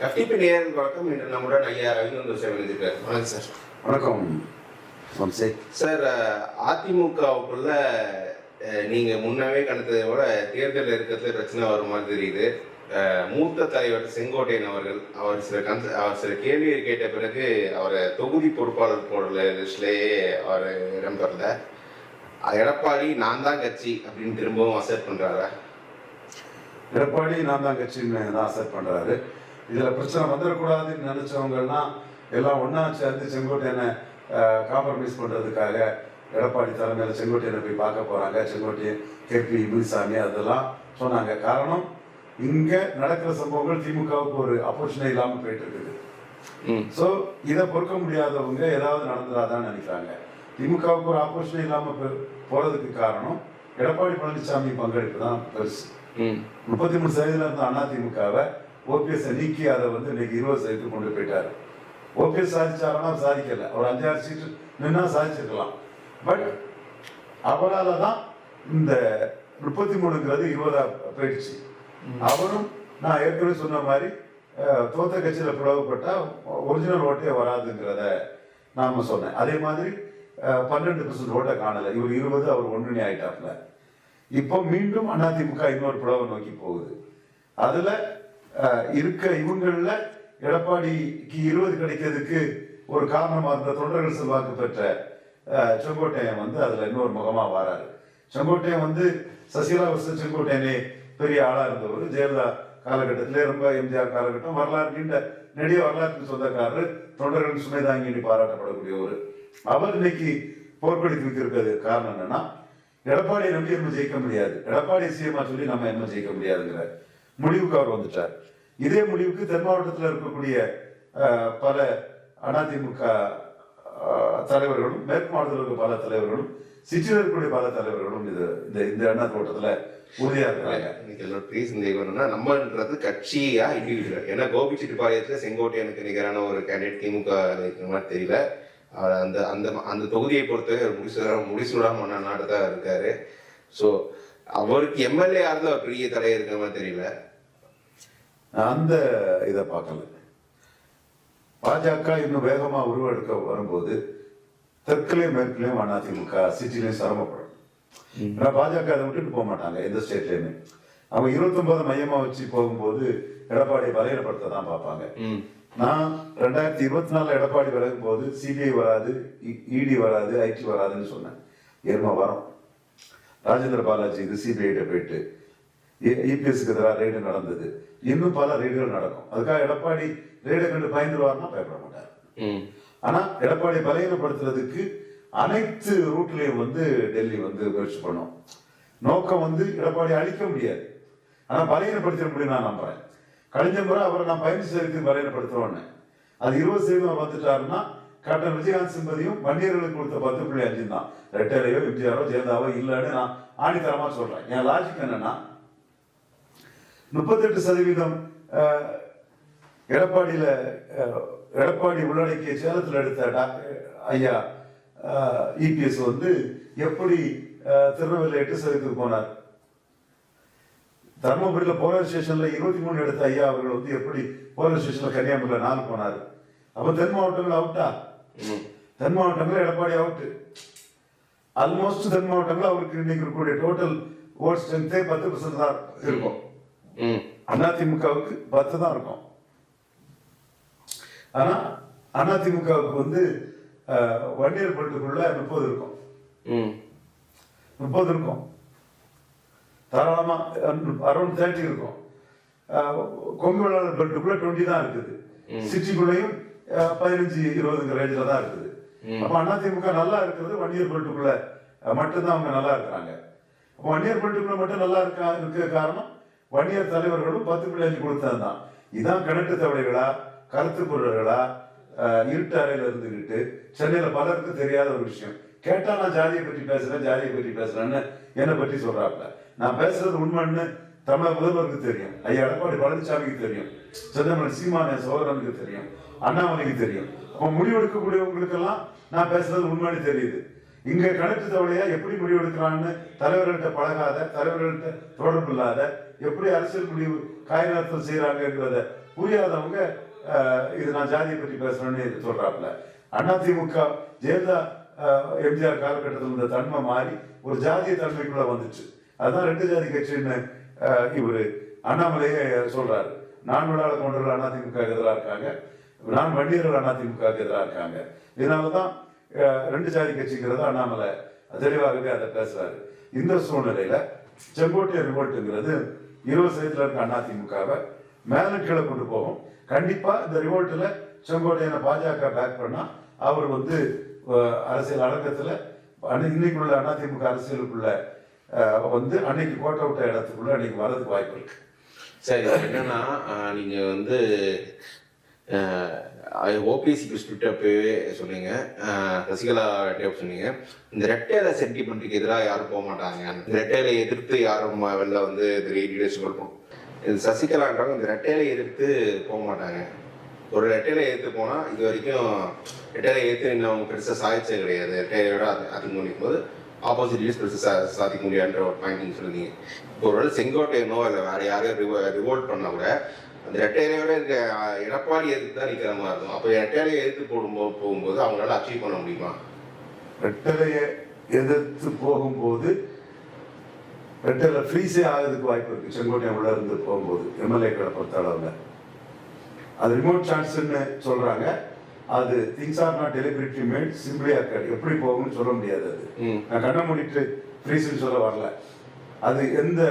FTP நேயர்கள் வணக்கம். இன்று நம்முடன் ஐயா ரவிநந்தன் சார் இணைந்திருக்கார் வணக்கம் சார். வணக்கம். வம்சே சார். அதிமுகவுக்குள்ள அஹ், நீங்க முன்னவே கண்டதை விட தேர்தல் இருக்கிறதுல பிரச்சனை வரும் மாதிரி தெரியுது. மூத்த தலைவர் செங்கோட்டையன் அவர்கள் அவர் சில கன்ச அவர் சில கேள்வியை கேட்ட பிறகு அவரை தொகுதி பொறுப்பாளர் போடல லிஸ்ட்லேயே அவர் இடம் பெறல. எடப்பாடி நான் தான் கட்சி அப்படின்னு திரும்பவும் அசர்ட் பண்றாரா? எடப்பாடி நான் தான் கட்சின்னு தான் அசெப்ட் பண்றாரு. இதுல பிரச்சனை வந்துடக்கூடாதுன்னு நினைச்சவங்கலாம் எல்லாம் ஒண்ணா சேர்ந்து செங்கோட்டையனை காம்ப்ரமைஸ் பண்றதுக்காக எடப்பாடி தலைமையில செங்கோட்டையனை போய் பார்க்க போறாங்க. செங்கோட்டையன் கேபி முனிசாமி அதெல்லாம் சொன்னாங்க. காரணம் இங்க நடக்கிற சம்பவங்கள் திமுகவுக்கு ஒரு ஆப்பர்ச்சுனிட்டி இல்லாம போயிட்டு இருக்குது ஸோ இதை பொறுக்க முடியாதவங்க ஏதாவது நடந்துடாதான்னு நினைக்கிறாங்க. திமுகவுக்கு ஒரு ஆப்பர்ச்சுனிட்டி இல்லாம போ- போறதுக்கு காரணம் எடப்பாடி பழனிசாமி பங்களிப்பு தான் பெருசு. முப்பத்தி மூணு சதவீதம் இருந்த அதிமுகவை ஓபிஎஸ் நீக்கி அதை வந்து இன்னைக்கு இருபது சதவீதத்துக்கு கொண்டு போயிட்டாரு. ஓபிஎஸ் சாதிச்சாருன்னா சாதிக்கல. ஒரு அஞ்சாறு சீட்டு நின்னா சாதிச்சிருக்கலாம். பட் அவரால தான் இந்த முப்பத்தி மூணுங்கிறது இருபதா போயிடுச்சு. அவரும் நான் ஏற்கனவே சொன்ன மாதிரி தோத்த கட்சியில பிளவுபட்டா ஒரிஜினல் ஓட்டே வராதுங்கிறத நாம சொன்னேன். அதே மாதிரி பன்னெண்டு பர்சன்ட் ஓட்டை காணல. இவர் இருபது அவர் ஒன்றுனே ஆயிட்டாப்ல இப்போ மீண்டும் அதிமுக இன்னொரு பிளவை நோக்கி போகுது. அதுல இருக்க இவங்களில் எடப்பாடிக்கு இருபது கிடைக்கிறதுக்கு ஒரு காரணமாக இருந்த தொண்டர்கள் செல்வாக்கு பெற்ற செங்கோட்டையன் வந்து அதில் இன்னொரு முகமாக வராரு. செங்கோட்டையன் வந்து சசிகலா வருஷம் செங்கோட்டையனே பெரிய ஆளாக இருந்தவர். ஜெயலலிதா காலகட்டத்திலே ரொம்ப எம்ஜிஆர் காலகட்டம் வரலாறு நீண்ட நெடிய வரலாற்றுக்கு சொந்தக்காரர் தொண்டர்கள் சுமை தாங்கி பாராட்டப்படக்கூடியவர். அவர் இன்னைக்கு போர்க்கொடிக்கு வைத்திருக்கிறது காரணம் என்னன்னா எடப்பாடியை நம்பி நம்ம ஜெயிக்க முடியாது. எடப்பாடி சிஎம்மா சொல்லி நம்ம என்ன ஜெயிக்க முடியாதுங்கிற முடிவுக்கு அவர் வந்துட்டார். இதே முடிவுக்கு தென் மாவட்டத்தில் இருக்கக்கூடிய பல அதிமுக தலைவர்களும் மேற்கு மாவட்டத்தில் இருக்க பல தலைவர்களும் சிட்டியில் இருக்கக்கூடிய பல தலைவர்களும் இது இந்த இந்த அண்ணா தோட்டத்தில் உறுதியா இருக்கிறாங்க. இன்னைக்கு என்னோட பெரிய சந்தேகம் என்னன்னா நம்மன்றது கட்சியா இண்டிவிஜுவல் ஏன்னா கோபிச்செட்டிப்பாளையத்துல செங்கோட்டையனுக்கு நிகரான ஒரு கேண்டிடேட் திமுக இருக்கிற மாதிரி தெரியல. அவர் அந்த அந்த அந்த தொகுதியை பொறுத்தவரை அவர் முடிசூடா முடிசூடாம நாட்டு தான் இருக்காரு. ஸோ அவருக்கு எம்எல்ஏ யாருக்கும் அவர் பெரிய தலைவர் இருக்கிற மாதிரி தெரியல. அந்த இதை பார்க்கல. பாஜக இன்னும் வேகமா உருவெடுக்க வரும்போது தெற்குலயும் மேற்குலயும் அதிமுக சிட்டிலையும் சிரமப்படும். ஏன்னா பாஜக அதை விட்டுட்டு போக மாட்டாங்க எந்த ஸ்டேட்லயுமே. அவங்க இருபத்தொன்பது மையமா வச்சு போகும்போது எடப்பாடியை பலகீனப்படுத்த தான் பார்ப்பாங்க. நான் ரெண்டாயிரத்தி இருபத்தி நாலுல எடப்பாடி விலகும் போது சிபிஐ வராது இடி வராது ஐடி வராதுன்னு சொன்னேன். ஏர்மா வரும். ராஜேந்திர பாலாஜி இது சிபிஐட்ட போயிட்டு இபிஎஸ்க்கு எதிராக ரெய்டு நடந்தது. இன்னும் பல ரெய்டுகள் நடக்கும். அதுக்காக எடப்பாடி ரெய்டை கண்டு பயந்துருவார்னா பயப்பட மாட்டார். ஆனா எடப்பாடி பலகீனப்படுத்துறதுக்கு அனைத்து ரூட்லயும் வந்து டெல்லி வந்து முயற்சி பண்ணும். நோக்கம் வந்து எடப்பாடி அழிக்க முடியாது. ஆனா பலகீனப்படுத்த முடியும் நான் நம்புறேன். கழிஞ்ச முறை அவரை நான் பதினஞ்சு சதவீதத்துக்கு பலகீனப்படுத்துறோன்னு. அது இருபது சதவீதம் வந்துட்டாருன்னா கேப்டன் விஜயகாந்த் சிம்பதியும் வன்னியர்களுக்கு கொடுத்த பத்து புள்ளி அஞ்சு தான். ரெட்டரையோ எம்ஜிஆரோ ஜெயலலிதாவோ இல்லைன்னு நான் ஆணித்தரமா சொல்றேன். என் லாஜிக் என்னன்னா முப்பத்தெட்டு சதவீதம் எடப்பாடியில எடப்பாடி உள்ளடக்கிய சேலத்தில் எடுத்த ஐயா இபிஎஸ் வந்து எப்படி அஹ், திருநெல்வேலி எட்டு சதவீதத்துக்கு போனார்? தர்மபுரியில போலீஸ் ஸ்டேஷன்ல இருபத்தி மூணு எடுத்த ஐயா அவர்கள் வந்து எப்படி போலீஸ் ஸ்டேஷன்ல கன்னியாகுமரியில நாலு போனாரு? அப்ப தென் மாவட்டங்கள் அவுட்டா தென் மாவட்டங்கள் எடப்பாடி அவுட்டு ஆல்மோஸ்ட் தென் மாவட்டங்கள் அவருக்கு இன்னைக்கு இருக்கக்கூடிய டோட்டல் ஓட் ஸ்ட்ரென்த்தே பத்து பர்சன்ட் தான் இருக்கும். அதிமுகவுக்கு பத்து தான் இருக்கும். ஆனா அதிமுகவுக்கு வந்து அஹ், வன்னியர் பெல்ட்டுக்குள்ள முப்பது இருக்கும். முப்பது இருக்கும். தாராளமா அரௌண்ட் தேர்ட்டி இருக்கும் கொங்கு வேளாளர் பெல்ட்டுக்குள்ள டுவெண்ட்டி தான் இருக்குது சிட்டிக்குள்ளேயும் பதினஞ்சு இருபதுங்கிற ரேஞ்சில் தான் இருக்குது. அப்ப அதிமுக நல்லா இருக்கிறது வன்னியர் பெல்ட்டுக்குள்ள அஹ், மட்டும்தான் அவங்க நல்லா இருக்கிறாங்க அப்போ வன்னியர் பெல்ட்டுக்குள்ள மட்டும் நல்லா இருக்கா இருக்க காரணம் வன்னியர் தலைவர்களும் பத்து புள்ளி அஞ்சு கொடுத்தது தான் இதான் கிணட்டு தவளைகளா கருத்து பொருள்களா இருட்டு அறையில இருந்துகிட்டு சென்னையில பலருக்கு தெரியாத ஒரு விஷயம். கேட்டா நான் ஜாதியை பற்றி பேசுறேன் ஜாதியை பற்றி பேசுறேன்னு என்னை பற்றி சொல்றாப்ல. நான் பேசுறது உண்மைன்னு தமிழக முதல்வருக்கு தெரியும். ஐயா எடப்பாடி பழனிசாமிக்கு தெரியும். சிதம்பரம் சீமான சோதரனுக்கு தெரியும். அண்ணாமலைக்கு தெரியும். அப்போ முடிவெடுக்கக்கூடியவங்களுக்கெல்லாம் நான் பேசுறது உண்மைன்னு தெரியுது. இங்க கணக்கு தவளையா எப்படி முடிவெடுக்கிறான்னு தலைவர்கள்ட்ட பழகாத தலைவர்கள்ட்ட தொடர்பு இல்லாத எப்படி அரசியல் முடிவு காய்நகர்த்தல் செய்யறாங்கிறத புரியாதவங்க இது நான் ஜாதியை பற்றி பேசுறேன்னு சொல்றாப்ல அதிமுக ஜெயலலிதா எம்ஜிஆர் காலகட்டத்தில் இருந்த தன்மை மாறி ஒரு ஜாதிய தன்மைக்குள்ள வந்துச்சு. அதுதான் ரெண்டு ஜாதி கட்சின்னு இவர் அண்ணாமலையே சொல்றாரு. நான் விழாட கொண்டவர்கள் அதிமுக எதிராக இருக்காங்க. நான் வண்டியர்கள் அதிமுக எதிராக இருக்காங்க. இதனாலதான் ரெண்டு ஜாதி கட்சிங்கிறது அண்ணாமலை தெளிவாகவே அதை பேசுறாரு. இந்த சூழ்நிலையில செங்கோட்டை ரிவோல்ட்டுங்கிறது இருபது சதவீதத்தில் இருக்க அதிமுகவை மேலும் கீழே கொண்டு போகும். கண்டிப்பா இந்த ரிவோல்ட்டில் செங்கோட்டையனை பாஜக பேக் பண்ணா அவர் வந்து அரசியல் அடக்கத்தில் அன்னை- இன்னைக்குள்ள அதிமுக அரசியலுக்குள்ள வந்து அன்னைக்கு கோட்டை விட்ட இடத்துக்குள்ள அன்னைக்கு வர்றதுக்கு வாய்ப்பு இருக்கு. சரி என்னன்னா நீங்க வந்து ஓபிசி ஸ்பிட் அப்பவே சொன்னீங்க. சசிகலா டேப் சொன்னீங்க. இந்த ரெட்டையில சென்டிமெண்ட்டுக்கு எதிராக யாரும் போக மாட்டாங்க. இந்த ரெட்டையில எதிர்த்து யாரும் வெளில வந்து இது கொடுப்போம் இது சசிகலான்றவங்க இந்த ரெட்டையில எதிர்த்து போக மாட்டாங்க. ஒரு ரெட்டையில எதிர்த்து போனா இது வரைக்கும் ரெட்டையில எதிர்த்து இன்னும் பெருசாக சாதிச்சது கிடையாது. ரெட்டையோட அது அதிகம் பண்ணிக்கும் போது ஆப்போசிட் லீஸ் பெருசா சா- சாதிக்க முடியாதுன்ற ஒரு பாயிண்ட் சொல்லுவீங்க இப்போ ஒருவேளை செங்கோட்டையனோ இல்லை வேற யாரையும் ரிவோல்ட் பண்ணால் கூட அந்த ரெட்டையிலையோட இருக்க எடப்பாடி எதிர்த்து தான் நிக்கிற மாதிரி இருக்கும் அப்போ ரெட்டையிலையை எதிர்த்து போடும்போது போகும்போது அவங்களால அச்சீவ் பண்ண முடியுமா? ரெட்டலையை எதிர்த்து போகும்போது ரெட்டலை ஃப்ரீஸே ஆகிறதுக்கு வாய்ப்பு இருக்கு. செங்கோட்டையன் உள்ள இருந்து போகும்போது எம்எல்ஏக்களை பொறுத்த அளவுல அது ரிமோட் சான்ஸ்ன்னு சொல்றாங்க. அது things are not deliberately made simply occurred எப்படி போகும்னு சொல்ல முடியாது அது. நான் கண்ணை மூடிட்டு ஃப்ரீஸ்ன்னு சொல்ல வரல. அது எந்த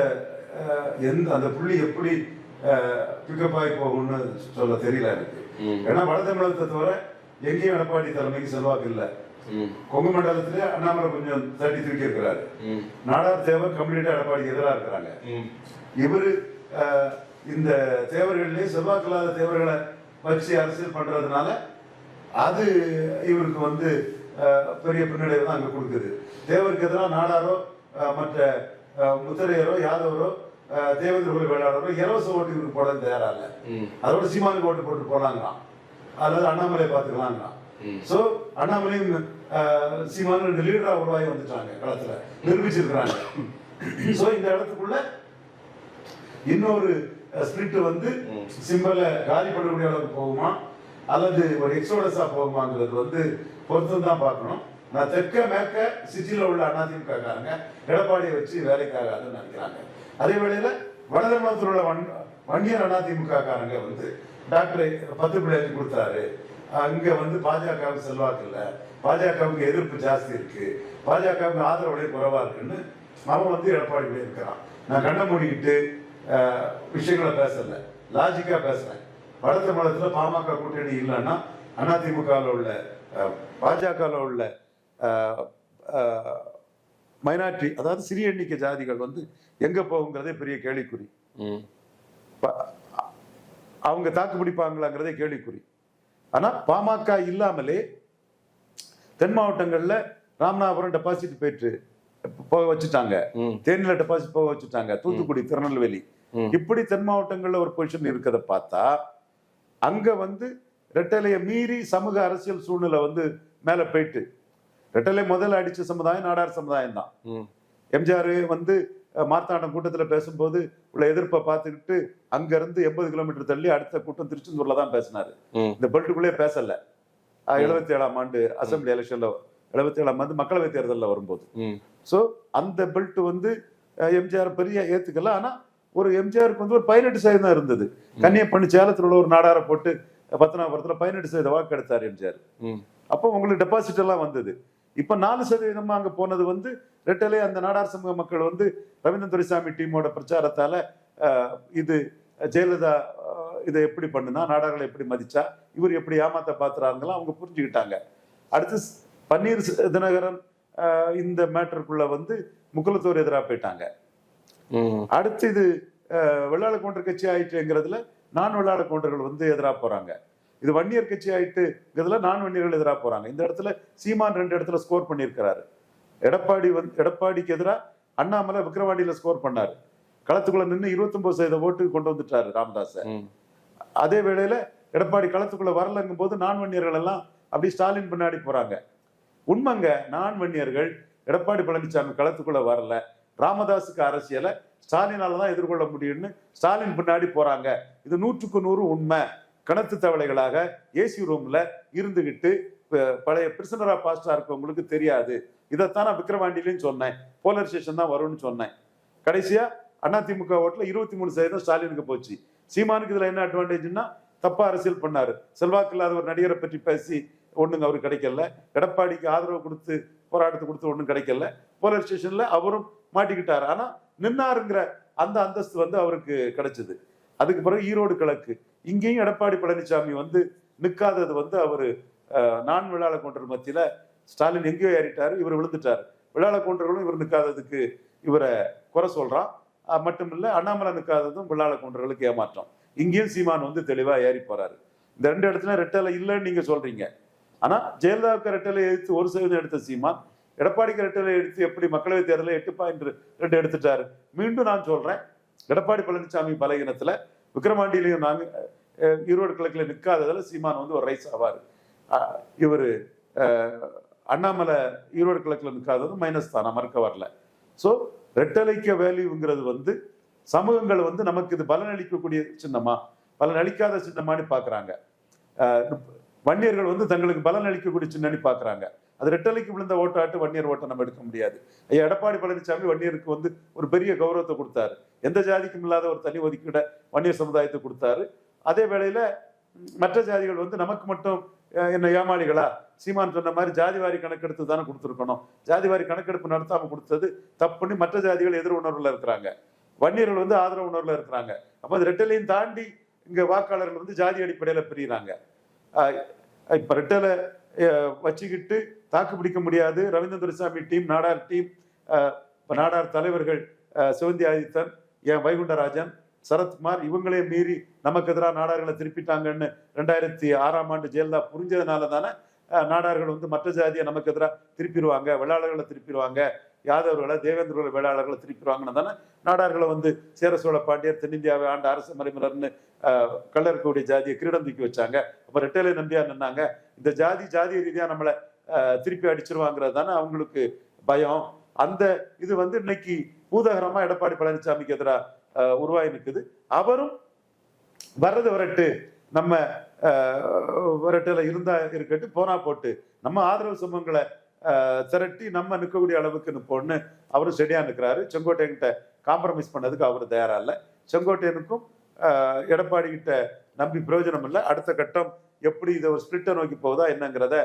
எந்த அந்த புள்ளி எப்படி பிக்கப் ஆகி போகும்னு சொல்ல தெரியல எனக்கு. ஏன்னா வட தமிழகத்தை தவிர எங்கேயும் எடப்பாடி தலைமைக்கு செல்வாக்கு இல்லை. கொங்கு மண்டலத்திலே அண்ணாமலை கொஞ்சம் தட்டி தூக்கி இருக்கிறாரு. நாடார் தேவர் கம்ப்ளீட்டா எடப்பாடிக்கு எதிராக இருக்கிறாங்க. இவரு இந்த தேவர்கள்லயே செல்வாக்கில்லாத தேவர்களை வச்சு அரசியல் பண்றதுனால அது இவருக்கு வந்து பெரிய பின்னடைவு தான் அங்க கொடுக்குது. தேவருக்கு எதிராக நாடாரோ மற்ற முத்தரையரோ யாதவரோ தேவேந்திர குல வேளாளரோ இலவச ஓட்டு இவருக்கு போட தயாரா இல்லை. அதோட சீமானுக்கு ஓட்டு போட்டு போலாங்களாம் அல்லது அண்ணாமலை பார்த்துக்கலாங்களாம் சோ அண்ணாமலையும் அஹ், சீமானும் ரெண்டு லீடரா உருவாகி வந்துட்டாங்க களத்துல. நிரூபிச்சிருக்கிறாங்க. சோ இந்த இடத்துக்குள்ள இன்னொரு ஸ்பிரிட் வந்து. சிம்பலை காலி பண்ணக்கூடிய அளவுக்கு போகுமா? அல்லது ஒரு எக்ஸோடஸா போகுமாங்கிறது வந்து பொருத்தம் தான் பார்க்கணும். நான் தெற்க மேற்க சிட்டில உள்ள அதிமுக காரங்க எடப்பாடியை வச்சு வேலைக்காகாதுன்னு நினைக்கிறாங்க. அதே வேளையில வடதமிழகத்தில் உள்ள வன் வன்னியர் அதிமுக காரங்க வந்து டாக்டர் பத்து பிள்ளை எழுதி கொடுத்தாரு. அங்க வந்து பாஜகவுக்கு செல்வாக்கு இல்லை. பாஜகவுக்கு எதிர்ப்பு ஜாஸ்தி இருக்கு. பாஜகவுக்கு ஆதரவுடைய குறைவா இருக்குன்னு அவன் வந்து எடப்பாடி கூட இருக்கிறான். நான் கண்ணை மூடிக்கிட்டு விஷயங்களை பேசல. லாஜிக்கா பேசுறேன் வட தமிழகத்துல பாமக கூட்டணி இல்லைன்னா அதிமுகவில் உள்ள பாஜகவில் உள்ள மைனாரிட்டி அதாவது சிறிய எண்ணிக்கை ஜாதிகள் வந்து எங்க போகுங்கிறதே பெரிய கேள்விக்குறி. அவங்க தாக்கு பிடிப்பாங்களாங்கிறதே கேள்விக்குறி. ஆனா பாமக இல்லாமலே தென் மாவட்டங்கள்ல ராமநாதபுரம் டெபாசிட் போயிட்டு போக வச்சுட்டாங்க. தேனியில டெபாசிட் போக வச்சுட்டாங்க. தூத்துக்குடி திருநெல்வேலி. இப்படி தென் மாவட்டங்கள்ல ஒரு பொசிஷன் இருக்கிறத பார்த்தா அங்க வந்து ரெட்டலையை மீறி சமூக அரசியல் சூழ்நிலை வந்து மேல போயிட்டு. ரெட்டலை முதல்ல அடிச்ச சமுதாயம் நாடார் சமுதாயம் தான் எம்ஜிஆர் வந்து மார்த்தாண்டம் கூட்டத்துல பேசும்போது உள்ள எதிர்ப்பை பார்த்துக்கிட்டு அங்க இருந்து எண்பது கிலோமீட்டர் தள்ளி அடுத்த கூட்டம் திருச்செந்தூர்ல தான் பேசினாரு. இந்த பெல்ட்டுக்குள்ளே பேசல. எழுபத்தி ஏழாம் ஆண்டு அசம்பிளி எலெக்ஷன்ல எழுபத்தி ஏழாம் ஆண்டு மக்களவை தேர்தலில் வரும்போது. ஸோ அந்த பெல்ட் வந்து எம்ஜிஆர் பெரிய ஏத்துக்கல. ஆனா ஒரு எம்ஜிஆருக்கு வந்து ஒரு பதினெட்டு சதவீதம் தான் இருந்தது. கன்னியப்பண்ணி சேலத்தில் உள்ள ஒரு நாடாரை போட்டு பத்தனாபுரத்தில் பதினெட்டு சதவீத வாக்கு எடுத்தார் எம்ஜிஆர் அப்போ உங்களுக்கு டெபாசிட் எல்லாம் வந்தது. இப்ப நாலு சதவீதமா அங்க போனது வந்து ரெட்டலே அந்த நாடார் சமூக மக்கள் வந்து ரவீந்திரன் துரைசாமி டீமோட பிரச்சாரத்தால இது ஜெயலலிதா இதை எப்படி பண்ணுனா நாடார்களை எப்படி மதிச்சா இவர் எப்படி ஏமாத்த பாத்துறாருங்கலாம் அவங்க புரிஞ்சுக்கிட்டாங்க. அடுத்து பன்னீர் தினகரன் இந்த மேட்டருக்குள்ள வந்து முக்குலத்தோர் எதிராக போயிட்டாங்க. அடுத்து இது வெள்ளாள கவுண்டர் கட்சி ஆயிட்டுங்கிறதுல நான் வெள்ளாள கவுண்டர்கள் வந்து எதிராக போறாங்க. இது வன்னியர் கட்சி ஆயிட்டுங்கிறதுல நான் வன்னியர்கள் எதிராக போறாங்க. இந்த இடத்துல சீமான் ரெண்டு இடத்துல ஸ்கோர் பண்ணியிருக்கிறாரு. எடப்பாடி வந்து எடப்பாடிக்கு எதிராக அண்ணாமலை விக்கிரவாண்டியில ஸ்கோர் பண்ணாரு. களத்துக்குள்ள நின்று இருபத்தொன்பது சதவீத ஓட்டு கொண்டு வந்துட்டாரு ராமதாஸ் அதே வேளையில எடப்பாடி களத்துக்குள்ள வரலங்கும் போது நான் வன்னியர்கள் எல்லாம் அப்படி ஸ்டாலின் பின்னாடி போறாங்க. உண்மைங்க நான் வன்னியர்கள் எடப்பாடி பழனிசாமி களத்துக்குள்ள வரல ராமதாஸுக்கு அரசியலை ஸ்டாலினால தான் எதிர்கொள்ள முடியும்னு ஸ்டாலின் பின்னாடி போறாங்க. இது நூற்றுக்கு நூறு உண்மை. கணத்து தவளைகளாக ஏசி ரூம்ல இருந்துகிட்டு பழைய பிரிசனரா பாஸ்டா இருக்கவங்களுக்கு தெரியாது. இதைத்தான் நான் விக்கிரவாண்டிலையும் சொன்னேன். போலரைசேஷன் தான் வரும்னு சொன்னேன். கடைசியா அதிமுக ஓட்டுல இருபத்தி மூணு சதவீதம் ஸ்டாலினுக்கு போச்சு. சீமானுக்கு இதுல என்ன அட்வான்டேஜ்னா தப்பா அரசியல் பண்ணாரு. செல்வாக்கு இல்லாத ஒரு நடிகரை பற்றி பேசி ஒண்ணுங்க அவருக்கு கிடைக்கல. எடப்பாடிக்கு ஆதரவு கொடுத்து போராட்டத்தை கொடுத்து ஒண்ணும் கிடைக்கல. போலீஸ் ஸ்டேஷன்ல அவரும் மாட்டிக்கிட்டாரு. ஆனா நின்னாருங்கிற அந்த அந்தஸ்து வந்து அவருக்கு கிடைச்சது. அதுக்கு பிறகு ஈரோடு கிழக்கு. இங்கேயும் எடப்பாடி பழனிசாமி வந்து நிற்காதது வந்து அவர் நான் விழால கொண்டர் மத்தியில ஸ்டாலின் எங்கேயோ ஏறிட்டார் இவர் விழுந்துட்டார். விழால கொண்டர்களும் இவர் நிற்காததுக்கு இவரை குறை சொல்றான். மட்டுமில்லை அண்ணாமலை நிற்காததும் விழால கொண்டர்களுக்கு ஏமாற்றம். இங்கேயும் சீமான் வந்து தெளிவா ஏறி போறாரு. இந்த ரெண்டு இடத்துல ரெட்டலை இல்லைன்னு நீங்க சொல்றீங்க. ஆனா ஜெயலலிதாவுக்கு ரெட்டலை எடுத்து ஒரு சதவீதம் எடுத்த சீமான் எடப்பாடிக்கு ரெட்டலை எடுத்து எப்படி மக்களவைத் தேர்தலில் எட்டு பாயிண்ட் ரெண்டு எடுத்துட்டாரு. மீண்டும் நான் சொல்றேன் எடப்பாடி பழனிசாமி பலகீனத்துல விக்ரமாண்டியிலையும் நாங்கள் ஈரோடு கிழக்கில் நிற்காததால் சீமான் வந்து ஒரு ரைஸ் ஆவார். இவர் அண்ணாமலை ஈரோடு கிழக்கில் நிற்காதது மைனஸ் தான் நான் மறுக்க வரல. ஸோ ரெட்டலைக்க வேல்யூங்கிறது வந்து சமூகங்கள் வந்து நமக்கு இது பலனளிக்கக்கூடிய சின்னமா பலனளிக்காத சின்னமான்னு பார்க்குறாங்க வன்னியர்கள் வந்து தங்களுக்கு பலன் அளிக்கக்கூடிய சின்னன்னு பார்க்குறாங்க அது ரெட்டலைக்கு விழுந்த ஓட்டாட்டு வன்னியர் ஓட்டை நம்ம எடுக்க முடியாது. ஐயா எடப்பாடி பழனிசாமி வன்னியருக்கு வந்து ஒரு பெரிய கௌரவத்தை கொடுத்தாரு. எந்த ஜாதிக்கும் இல்லாத ஒரு தனி ஒதுக்கீட வன்னியர் சமுதாயத்தை கொடுத்தாரு. அதே வேளையில மற்ற ஜாதிகள் வந்து நமக்கு மட்டும் என்ன ஏமாளிகளா? சீமான் சொன்ன மாதிரி ஜாதிவாரி கணக்கெடுத்து தானே கொடுத்துருக்கணும். ஜாதிவாரி கணக்கெடுப்பு நடத்தாம கொடுத்தது தப்புன்னு மற்ற ஜாதிகள் எதிர் உணர்வுல இருக்கிறாங்க. வன்னியர்கள் வந்து ஆதரவு உணர்வுல இருக்கிறாங்க. அப்ப அது ரெட்டலையும் தாண்டி இங்க வாக்காளர்கள் வந்து ஜாதி அடிப்படையில பிரியுறாங்க. இப்ப ரெட்டலை வச்சுக்கிட்டு தாக்கு பிடிக்க முடியாது. ரவீந்திர துரைசாமி டீம் நாடார் டீம் நாடார் தலைவர்கள் சிவந்தி ஆதித்தன் என் வைகுண்டராஜன் சரத்குமார் இவங்களே மீறி நமக்கு எதிராக நாடார்களை திருப்பிட்டாங்கன்னு ரெண்டாயிரத்தி ஆறாம் ஆண்டு ஜெயலலிதா புரிஞ்சதுனால தானே நாடார்கள் வந்து மற்ற ஜாதியை நமக்கு எதிராக திருப்பிடுவாங்க வெள்ளாளர்களை திருப்பிடுவாங்க யாதவர்களை தேவேந்திரர்களை வேளாளர்களை திருப்பிடுவாங்கன்னு தானே நாடார்களை வந்து சேர சோழ பாண்டியர் தென்னிந்தியாவை ஆண்ட அரசு மறைமலர்னு கல்லறக்கூடிய ஜாதியை கிரீடம் தூக்கி வச்சாங்க. அப்போ ரெட்டலை நம்பியா நின்னாங்க. இந்த ஜாதி ஜாதிய ரீதியாக நம்மளை திருப்பி அடிச்சிருவாங்கிறது தானே அவங்களுக்கு பயம். அந்த இது வந்து இன்னைக்கு பூதகரமா எடப்பாடி பழனிசாமிக்கு எதிராக உருவாகி நிற்குது அவரும் வர்றது வரட்டு. நம்ம அஹ், வரட்டுல இருந்தா இருக்கட்டும் போனா போட்டு. நம்ம ஆதரவு சமூகங்களை திரட்டி நம்ம நிற்கக்கூடிய அளவுக்கு நிற்போம்னு அவரும் செடியா நிற்கிறாரு செங்கோட்டையன்கிட்ட காம்ப்ரமைஸ் பண்ணதுக்கு அவர் தயாரா இல்லை. செங்கோட்டையனுக்கும் எடப்பாடி கிட்ட நம்பி பிரயோஜனம் இல்லை. அடுத்த கட்டம் எப்படி இதை ஒரு ஸ்பிளிட்டை நோக்கி போகுதா என்னங்கிறத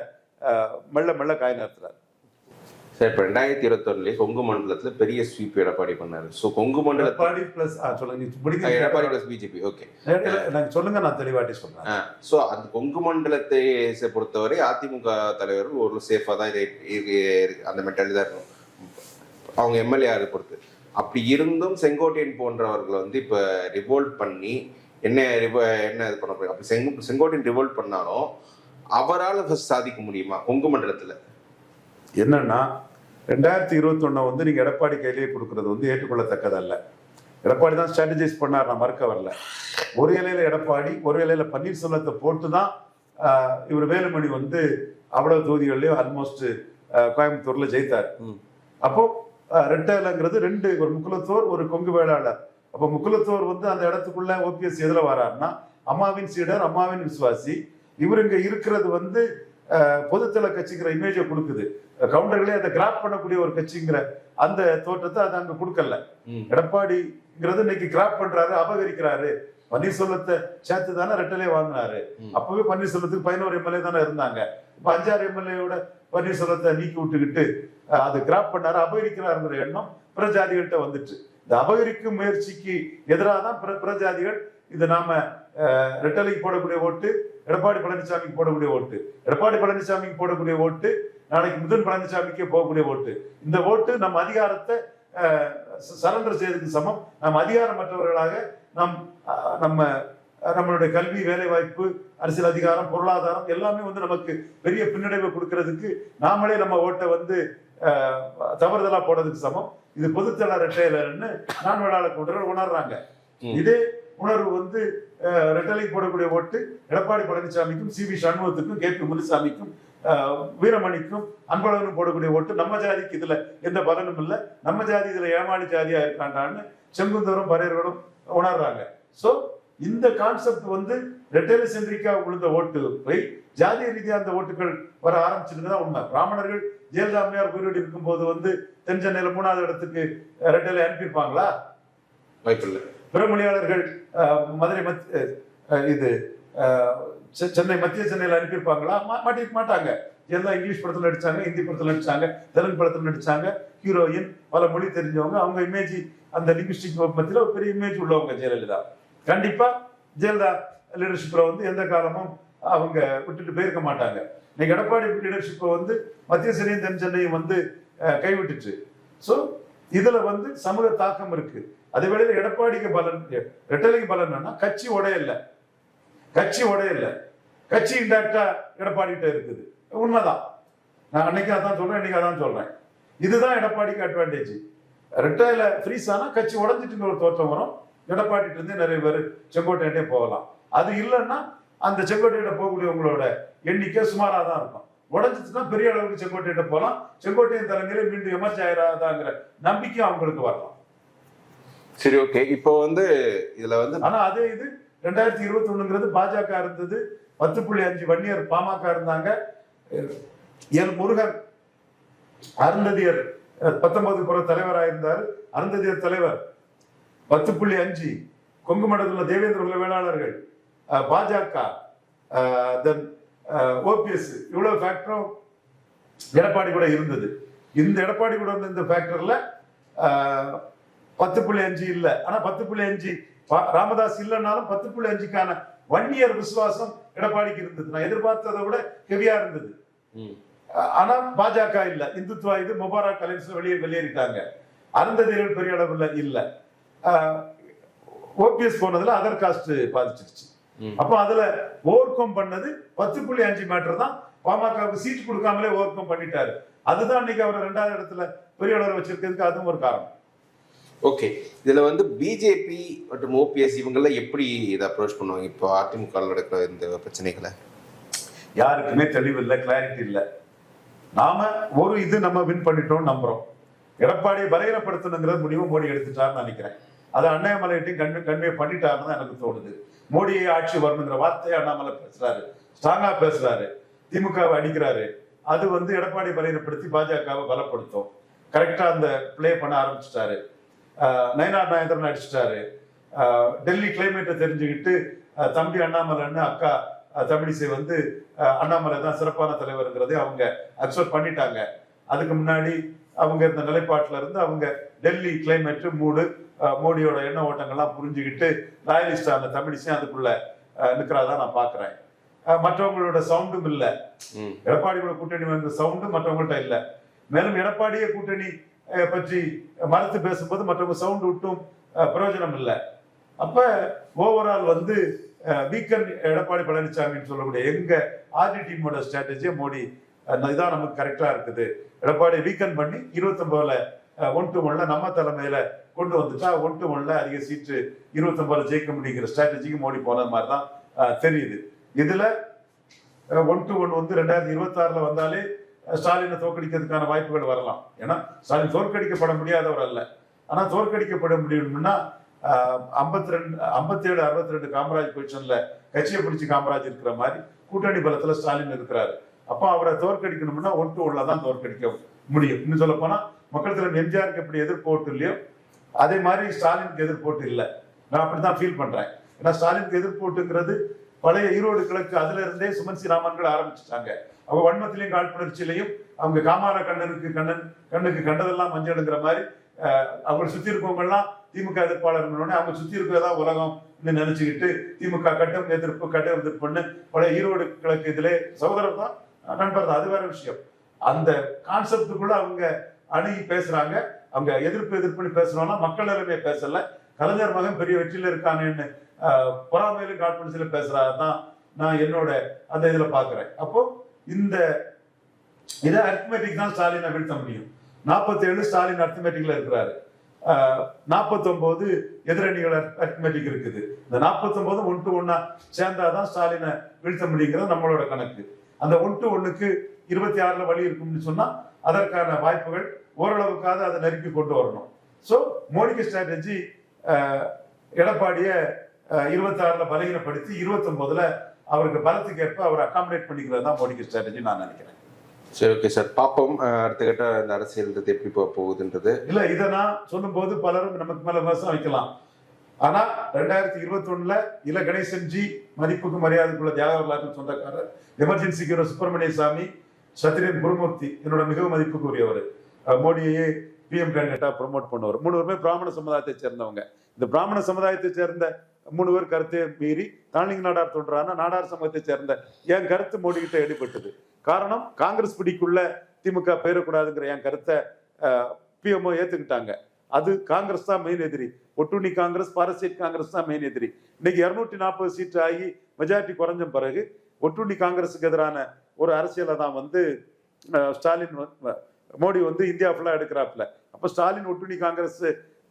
மெல்ல மெல்ல காய் நகர்த்துறாரு. சார் இப்போ ரெண்டாயிரத்தி இருபத்தொன்னுலேயே கொங்கு மண்டலத்துல பெரிய ஸ்வீப் எடப்பாடி பண்ணாரு. ஸோ கொங்கு மண்டலத்தில் எடப்பாடி பிளஸ் சொல்லுங்க. எடப்பாடி பிளஸ் பிஜேபி ஓகே எனக்கு சொல்லுங்க நான் தெளிவாட்டி சொல்றேன். ஸோ அந்த கொங்கு மண்டலத்தை பொறுத்தவரை அதிமுக தலைவர்கள் ஒரு சேஃபாக தான் அந்த மென்டாலிட்டி தான் இருக்கும். அவங்க எம்எல்ஏ பொறுத்து. அப்படி இருந்தும் செங்கோட்டையன் போன்றவர்கள் வந்து இப்போ ரிவோல்ட் பண்ணி என்ன ரிவ- என்ன இது பண்ண அப்படி செங்கோ செங்கோட்டையன் ரிவோல்ட் பண்ணாலும் அவரால் ஃபர்ஸ்ட் சாதிக்க முடியுமா? கொங்கு மண்டலத்தில். என்னன்னா ரெண்டாயிரத்தி இருபத்தொன்னு வந்து நீங்க எடப்பாடி கையிலேயே கொடுக்கறது வந்து ஏற்றுக்கொள்ளத்தக்கதல்ல. எடப்பாடி தான் ஸ்ட்ராட்டஜைஸ் பண்ணார் நான் மறுக்க வரல. ஒரு இலையில எடப்பாடி ஒரு இலையில பன்னீர்செல்வத்தை போட்டு தான் இவர் வேலுமணி வந்து அவ்வளவு தொகுதிகள்லயும் ஆல்மோஸ்ட் கோயம்புத்தூர்ல ஜெயித்தார். ம். அப்போ ரெட்டைலங்கிறது ரெண்டு ஒரு முக்குலத்தோர் ஒரு கொங்கு வேளாளர். அப்போ முக்குலத்தோர் வந்து அந்த இடத்துக்குள்ள ஓபிஎஸ் எதுல வராருன்னா அம்மாவின் சீடர் அம்மாவின் விசுவாசி இவர் இங்க இருக்கிறது வந்து பொதுத்தள கட்சிங்கிற இமேஜை கொடுக்குது. கவுண்டர்களே அதை கிராப் பண்ணக்கூடிய ஒரு கட்சிங்கிற அந்த தோற்றத்தை அது அங்க கொடுக்கல. எடப்பாடிங்கிறது இன்னைக்கு கிராப் பண்றாரு அபகரிக்கிறாரு. பன்னீர்செல்வத்தை சேர்த்து தானே ரெட்டலே வாங்கினாரு. அப்பவே பன்னீர்செல்வத்துக்கு பதினோரு எம்எல்ஏ தானே இருந்தாங்க. இப்ப அஞ்சாறு எம்எல்ஏவோட பன்னீர்செல்வத்தை நீக்கி விட்டுக்கிட்டு அது கிராப் பண்ணாரு அபகரிக்கிறாருங்கிற எண்ணம் பிற ஜாதிகள்கிட்ட வந்துட்டு இந்த அபகரிக்கும் முயற்சிக்கு எதிராக தான் பிற பிற ஜாதிகள் இது நாம ரெட்டலைக்கு போடக்கூடிய ஓட்டு எடப்பாடி பழனிசாமிக்கு போடக்கூடிய ஓட்டு. எடப்பாடி பழனிசாமிக்கு போடக்கூடிய ஓட்டு நாளைக்கு முதன் பழனிசாமிக்கே போகக்கூடிய ஓட்டு. இந்த ஓட்டு நம்ம அதிகாரத்தை சரண்டர் செய்யறதுக்கு சமம். நம்ம அதிகாரமற்றவர்களாக நம் நம்ம நம்மளுடைய கல்வி வேலை வாய்ப்பு அரசியல் அதிகாரம் பொருளாதாரம் எல்லாமே வந்து நமக்கு பெரிய பின்னடைவை கொடுக்கறதுக்கு நாமளே நம்ம ஓட்டை வந்து தவறுதலா போடுறதுக்கு சமம். இது பொதுத்தள ரெட்டையிலன்னு நான் வேளாள கூட்டர்கள் உணர்றாங்க. இதே உணர்வு வந்து ரெட்டலை போடக்கூடிய ஓட்டு எடப்பாடி பழனிசாமிக்கும் சி வி சண்முகத்துக்கும் கே பி முனுசாமிக்கும் வீரமணிக்கும் அன்பழகனும் போடக்கூடிய ஓட்டு நம்ம ஜாதிக்கு இதுல எந்த பலனும் இல்லை. நம்ம ஜாதி இதுல ஏமாளி ஜாதியா இருக்காண்டான்னு செங்குந்தரும் பரையர்களும் உணர்றாங்க. சோ இந்த கான்செப்ட் வந்து ரெட்டேல சென்றிக்கா விழுந்த ஓட்டு போய் ஜாதி ரீதியா அந்த ஓட்டுகள் வர ஆரம்பிச்சிருந்ததா உண்மை. பிராமணர்கள் ஜெயலலிதா அம்மையார் உயிரோடு இருக்கும்போது வந்து தென் சென்னையில மூணாவது இடத்துக்கு ரெட்டேல அனுப்பியிருப்பாங்களா? வாய்ப்பில்லை. பிறமொழியாளர்கள் மொழியாளர்கள் மதுரை மத் இது செ- சென்னை மத்திய சென்னையில் அனுப்பியிருப்பாங்களா? மா- மாட்டிருக்க மாட்டாங்க. எல்லாம் இங்கிலீஷ் படத்தில் நடிச்சாங்க ஹிந்தி படத்தில் நடிச்சாங்க தெலுங்கு படத்தில் நடிச்சாங்க ஹீரோயின் பல மொழி தெரிஞ்சவங்க அவங்க இமேஜ் அந்த லிங்குஸ்டிக் மத்தியில் ஒரு பெரிய இமேஜ் உள்ளவங்க ஜெயலலிதா. கண்டிப்பாக ஜெயலலிதா லீடர்ஷிப்பில் வந்து எந்த காலமும் அவங்க விட்டுட்டு போயிருக்க மாட்டாங்க. இன்னைக்கு எடப்பாடி லீடர்ஷிப்பை வந்து மத்திய சென்னையும் தென் சென்னையும் வந்து கைவிட்டுச்சு. ஸோ இதில் வந்து சமூக தாக்கம் இருக்குது அதே வேளையில் எடப்பாடிக்கு பலன் ரெட்டலைக்கு பலன் என்னன்னா கட்சி உடையல கட்சி உடையல கட்சி இன்டாக்டா எடப்பாடிகிட்ட இருக்குது. உண்மைதான். நான் அன்னைக்கு அதான் சொல்றேன் இன்னைக்கு அதான் சொல்றேன். இதுதான் எடப்பாடிக்கு அட்வான்டேஜ் ரெட்டையில ஃப்ரீஸ் ஆனா கட்சி உடஞ்சிட்டுங்கிற ஒரு தோற்றம் வரும். எடப்பாடிட்டு இருந்து நிறைய பேர் செங்கோட்டையிட்டே போகலாம். அது இல்லைன்னா அந்த செங்கோட்டையிட்ட போகக்கூடியவங்களோட எண்ணிக்கை சுமாராக தான் இருக்கும். உடஞ்சிச்சுன்னா பெரிய அளவுக்கு செங்கோட்டையிட்ட போகலாம் செங்கோட்டையின் தலைமையில மீண்டும் எமர்ஜ் ஆயிராதாங்கிற நம்பிக்கை அவங்களுக்கு வரலாம். சரி ஓகே இப்போ வந்து இதுல வந்து ஆனா அது இது ரெண்டாயிரத்தி இருபத்தி ஒண்ணுங்கிறது பாஜக இருந்தது. பத்து புள்ளி அஞ்சு வன்னியர் பாமக இருந்தாங்க. எல் முருகன் அருந்ததியர் பத்தொன்பது புற தலைவராக இருந்தார் அருந்ததியர் தலைவர் பத்து புள்ளி அஞ்சு கொங்கு மண்டலத்தில் தேவேந்திர குல வேளாளர்கள் பாஜக தென் ஓபிஎஸ் இவ்வளவு ஃபேக்டரும் எடப்பாடி கூட இருந்தது. இந்த எடப்பாடி கூட இருந்த இந்த ஃபேக்டர்ல பத்து புள்ளி அஞ்சு இல்ல. ஆனா பத்து புள்ளி அஞ்சு ராமதாஸ் இல்லைன்னாலும் பத்து புள்ளி அஞ்சுக்கான ஒன் இயர் விசுவாசம் எடப்பாடிக்கு இருந்தது. நான் எதிர்பார்த்ததை விட ஹெவியா இருந்தது. ஆனா பாஜக இல்ல. இந்துத்துவா இது முபாரக் அலைன்ஸ் வெளியே வெளியேறிட்டாங்க. அருந்ததிகள் பெரிய அளவுல இல்ல. ஓபிஎஸ் போனதுல அதர் காஸ்ட் பாதிச்சிருச்சு. அப்போ அதுல ஓவர் கம் பண்ணது பத்து புள்ளி அஞ்சு மீட்டர் தான். பாமகவுக்கு சீட் கொடுக்காமலே ஓவர் கம் பண்ணிட்டாரு. அதுதான் இன்னைக்கு அவர் ரெண்டாவது இடத்துல பெரிய அளவில் வச்சிருக்கிறதுக்கு அதுவும் ஒரு காரணம். ஓகே. இதில் வந்து பிஜேபி மற்றும் ஓபிஎஸ் இவங்கெல்லாம் எப்படி இதை அப்ரோச் பண்ணுவாங்க? இப்போ அதிமுக நடக்கிற இந்த பிரச்சனைகளை? யாருக்குமே தெளிவு இல்லை கிளாரிட்டி இல்லை. நாம ஒரு இது நம்ம வின் பண்ணிட்டோம் நம்புறோம். எடப்பாடியை பலகீனப்படுத்தணுங்கிற முடிவு மோடி எடுத்துட்டாருன்னு நினைக்கிறேன். அதை அண்ணாமலைகிட்டையும் கன்வே கன்வே பண்ணிட்டாருன்னு தான் எனக்கு தோணுது. மோடியை ஆட்சி வரணுங்கிற வார்த்தையை அண்ணாமலை பேசுறாரு. ஸ்ட்ராங்கா பேசுறாரு. திமுகவை அடிக்கிறாரு. அது வந்து எடப்பாடி பலகீனப்படுத்தி பாஜகவை பலப்படுத்தும். கரெக்டா அந்த ப்ளே பண்ண ஆரம்பிச்சிட்டாரு. நயனார் நாயந்திரன் அடிச்சிட்டாரு டெல்லி கிளைமேட்டை தெரிஞ்சுக்கிட்டு தம்பி அண்ணாமலைன்னு அக்கா தமிழிசை வந்து அண்ணாமலை தான் சிறப்பான தலைவருங்கிறதை அவங்க அக்செப்ட் பண்ணிட்டாங்க. அதுக்கு முன்னாடி அவங்க இருந்த நிலைப்பாட்டுல இருந்து அவங்க டெல்லி கிளைமேட் மூடு மோடியோட எண்ண ஓட்டங்கள்லாம் புரிஞ்சுக்கிட்டு ராயலிஸ்டான தமிழிசை அதுக்குள்ள ஆஹ் நிக்கிறதா நான் பாக்குறேன். மற்றவங்களோட சவுண்டும் இல்ல. எடப்பாடியோட கூட்டணி வந்த சவுண்டு மற்றவங்கள்ட்ட இல்ல. மேலும் எடப்பாடியே கூட்டணி பற்றி மறுத்து பேசும்போது மற்றவங்க சவுண்ட் விட்டும் பிரயோஜனம் இல்லை. அப்ப ஓவரால் வந்து வீக்கன் எடப்பாடி பழனிசாமின்னு சொல்லக்கூடிய எங்க ஆர்டி டீமோட ஸ்ட்ராட்டஜியை மோடி இதான் நமக்கு கரெக்டா இருக்குது. எடப்பாடி வீக்கன் பண்ணி இருபத்தொன்பதுல ஒன் டு ஒன்ல நம்ம தலைமையில கொண்டு வந்துட்டா ஒன் டு ஒன்ல அதிக சீட்டு இருபத்தொன்பதுல ஜெயிக்க முடியுங்கிற ஸ்ட்ராட்டஜிக்கு மோடி போனது மாதிரி தான் தெரியுது. இதுல ஒன் டு ஒன் வந்து ரெண்டாயிரத்தி இருபத்தி ஆறுல வந்தாலே ஸ்டாலினை தோற்கடிக்கிறதுக்கான வாய்ப்புகள் வரலாம். ஏன்னா ஸ்டாலின் தோற்கடிக்கப்பட முடியாதவர் அல்ல. ஆனால் தோற்கடிக்கப்பட முடியும்னா ஐம்பத்தி ரெண்டு ஐம்பத்தேழு அறுபத்தி ரெண்டு காமராஜ் பொசிஷன்ல கட்சியை பிடிச்சி காமராஜ் இருக்கிற மாதிரி கூட்டணி பலத்துல ஸ்டாலின் இருக்கிறாரு. அப்போ அவரை தோற்கடிக்கணும்னா ஒன் டு ஒன்ல தான் தோற்கடிக்க முடியும். இன்னும் சொல்ல போனா மக்கள் தலைவர் எம்ஜிஆருக்கு எப்படி எதிர்போட்டு இல்லையோ அதே மாதிரி ஸ்டாலினுக்கு எதிர்ப்போட்டு இல்லை. நான் அப்படிதான் ஃபீல் பண்றேன். ஏன்னா ஸ்டாலினுக்கு எதிர்ப்போட்டுங்கிறது பழைய ஈரோடு கிழக்கு அதுல இருந்தே சுமன் ராமன்கள் ஆரம்பிச்சுட்டாங்க. அவங்க வன்மத்திலையும் காழ்ப்புணர்ச்சியிலையும் அவங்க காமார கண்ணனுக்கு கண்ணன் கண்ணுக்கு கண்டதெல்லாம் மஞ்சளுங்கிற மாதிரி அவங்களை சுத்தி இருக்கவங்க எல்லாம் திமுக எதிர்ப்பாளர்களோட அவங்க சுத்தி இருக்கிறதா உலகம் நினைச்சுக்கிட்டு திமுக கட்டம் எதிர்ப்பு கட்டம் எதிர்ப்புன்னு பழைய ஈரோடு கிழக்கு இதிலே சகோதரர் தான் நண்பர் தான். அது வேற விஷயம். அந்த கான்செப்டுக்குள்ள அவங்க அணுகி பேசுறாங்க. அவங்க எதிர்ப்பு எதிர்ப்புன்னு பேசுறோம்னா மக்கள் எல்லாமே பேசல. கலைஞர் மகன் பெரிய வெற்றியில இருக்கானேன்னு பொறாமையிலும் காட்பன்சில பேசுகிறாரு தான் நான் என்னோட அந்த இதுல பாக்குறேன். அப்போ இந்த இதை அர்த்தமேட்டிக் தான் ஸ்டாலினை வீழ்த்த முடியும். நாற்பத்தி ஏழு ஸ்டாலின் அர்த்தமேட்டிக்ல இருக்கிறாரு. நாற்பத்தொன்பது எதிரணிகள் அர்த்தமேட்டிக் இருக்குது. இந்த நாற்பத்தொன்பது ஒன் டு ஒன்னா சேர்ந்தாதான் ஸ்டாலினை வீழ்த்த முடியுங்கிறது நம்மளோட கணக்கு. அந்த ஒன் டு ஒன்னுக்கு இருபத்தி ஆறுல வழி இருக்கும்னு சொன்னா அதற்கான வாய்ப்புகள் ஓரளவுக்காவது அதை நெருக்கி கொண்டு வரணும். ஸோ மோடிக்கு ஸ்ட்ராட்டஜி எடப்பாடியை இருபத்தி ஆறுல பலகீனப்படுத்தி இருபத்தொன்பதுல அவருக்கு பலத்துக்கு ஏற்ப அவர் அகாமடேட் பண்ணிக்கிறது தான் மோடிக்கு ஸ்ட்ராட்டஜி நான் நினைக்கிறேன். சரி ஓகே சார் பார்ப்போம். அடுத்த கட்ட இந்த அரசியல் எப்படி போக போகுதுன்றது. இல்ல இதை நான் சொல்லும்போது பலரும் நமக்கு மேல விமர்சனம் வைக்கலாம். ஆனா ரெண்டாயிரத்தி இருபத்தி ஒண்ணுல இல கணேசன் ஜி மதிப்புக்கு மரியாதைக்குள்ள தியாக வரலாற்று சொந்தக்காரர் எமர்ஜென்சி ஹீரோ சுப்பிரமணிய சாமி சத்ரியன் குருமூர்த்தி என்னோட மிகவும் மதிப்புக்குரியவர். மோடியையே பிஎம் கேண்டிடேட்டா ப்ரொமோட் பண்ணுவார். மூணு பேருமே பிராமண சமுதாயத்தை சேர்ந்தவங்க. இந்த பிராமண சமுதாயத்தை சேர்ந்த மூணு பேர் கருத்தை மீறி தானிங்க நாடார் தோன்றான நாடார் சமூகத்தை சேர்ந்த என் கருத்து மோடி கிட்ட எடுபட்டது. காரணம் காங்கிரஸ் பிடிக்குள்ள திமுக பெயரக்கூடாதுங்கிற என் கருத்தை பிஎம்ஓ ஏத்துக்கிட்டாங்க. அது காங்கிரஸ் தான் மெயின் எதிரி. ஒட்டுண்ணி காங்கிரஸ் பாரசீட் காங்கிரஸ் தான் மெயின் எதிரி. இன்னைக்கு இருநூற்றி நாற்பது சீட் ஆகி மெஜாரிட்டி குறைஞ்ச பிறகு ஒட்டுண்ணி காங்கிரஸுக்கு எதிரான ஒரு அரசியலை தான் வந்து ஸ்டாலின் மோடி வந்து இந்தியா ஃபுல்லாக எடுக்கிறாப்புல. அப்போ ஸ்டாலின் ஒட்டுண்ணி காங்கிரஸ்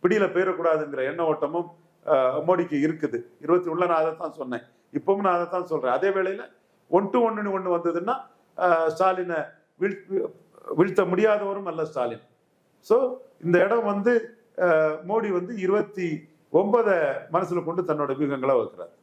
பிடியில போயிடக்கூடாதுங்கிற எண்ண ஓட்டமும் மோடிக்கு இருக்குது. இருபத்தி உள்ள நான் அதை தான் சொன்னேன். இப்பவும் நான் அதை தான் சொல்றேன். அதே வேளையில ஒன் டு ஒன்னு ஒன்று வந்ததுன்னா ஸ்டாலினை வீழ் வீழ்த்த முடியாதவரும் அல்ல ஸ்டாலின். ஸோ இந்த இடம் வந்து மோடி வந்து இருபத்தி ஒன்பதை மனசுல கொண்டு தன்னோட வியூகங்களை வைக்கிறார்